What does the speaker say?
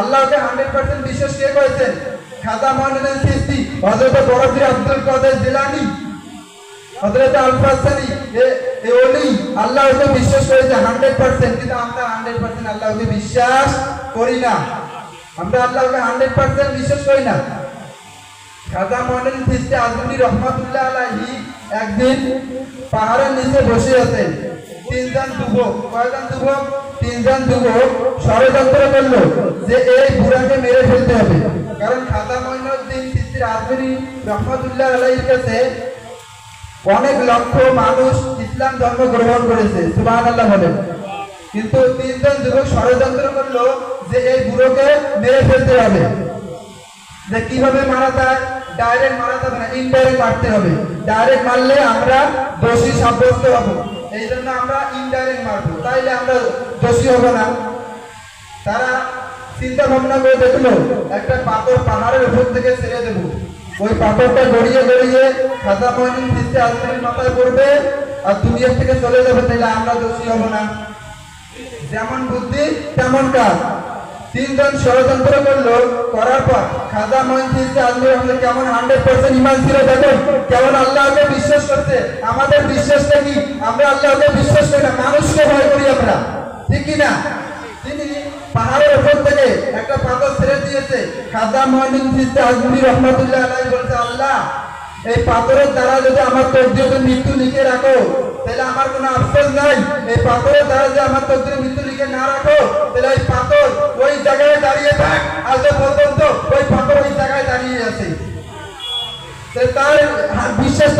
আল্লাহকে hundred percent বিশ্বাস কে করেছেন? খাজা মহানুদ্দিন সৃষ্টি হজরত বড়ফির আব্দুল কাদের জিলানি হজরত আলফাসানি এ ওলি আল্লাহকে বিশ্বাস করেছে হান্ড্রেড পার্সেন্ট, কিন্তু আমরা হান্ড্রেড পার্সেন্ট আল্লাহকে বিশ্বাস করি না। আমরা আল্লাহকে হান্ড্রেড পার্সেন্ট বিশ্বাস করি না। খাজা মহানুদ্দিন সৃষ্টি আজমি রহমতুল্লাহ আলাহি একদিন পাহাড়ের নিচে বসে আছেন। তিনজন যুবক, কয়জন যুবক? তিনজন যুবক ষড়যন্ত্র করল যে এই বুড়াকে মেরে ফেলতে হবে। কারণ আজমিরি রহমতুল্লাহ কাছে অনেক লক্ষ মানুষ ইসলাম ধর্ম গ্রহণ করেছে সুবহান আল্লাহ বলেন। কিন্তু তিনজন যুবক ষড়যন্ত্র করল যে এই বুড়োকে মেরে ফেলতে হবে। যে কীভাবে মারা যায়? ডাইরেক্ট মারা যাবে না ইনডাইরেক্ট মারতে হবে। ডাইরেক্ট মারলে আমরা দোষী সাব্যস্ত হব। এই জন্য আমরা ইনডাইরেক্ট মারবো। তাইলে আমরা দোষী হব না। তারা চিন্তা ভাবনা করে দেখল, একটা পাথর পাহাড়ের উপর থেকে ছেড়ে দেব। ওই পাথরটা গড়িয়ে গড়িয়ে খাতা মহিন দিচ্ছে আসলে মাথায় পড়বে আর দুনিয়ার থেকে চলে যাবে, তাইলে আমরা দোষী হব না। যেমন বুদ্ধি, তেমন কাজ। তিনজন ষড়যন্ত্র করল, করার পর খাজা মহিন আজমের আমাদের কেমন হান্ড্রেড পার্সেন্ট ইমান ছিল দেখুন, কেমন আল্লাহকে বিশ্বাস করছে, আমাদের বিশ্বাসটা কি? আমরা আল্লাহকে বিশ্বাস করি না, মানুষকে ভয় করি আমরা। ঠিক না তিনি পাহাড়ের উপর থেকে একটা পাথর ছেড়ে দিয়েছে, খাজা মহিন আজমি রহমতুল্লাহ আলাই বলছে, আল্লাহ, এই পাথরের দ্বারা যদি আমার তকদিরে মৃত্যু লিখে রাখো, তাহলে আমার কোনো আফসোস নাই, এই বিশ্বাস করি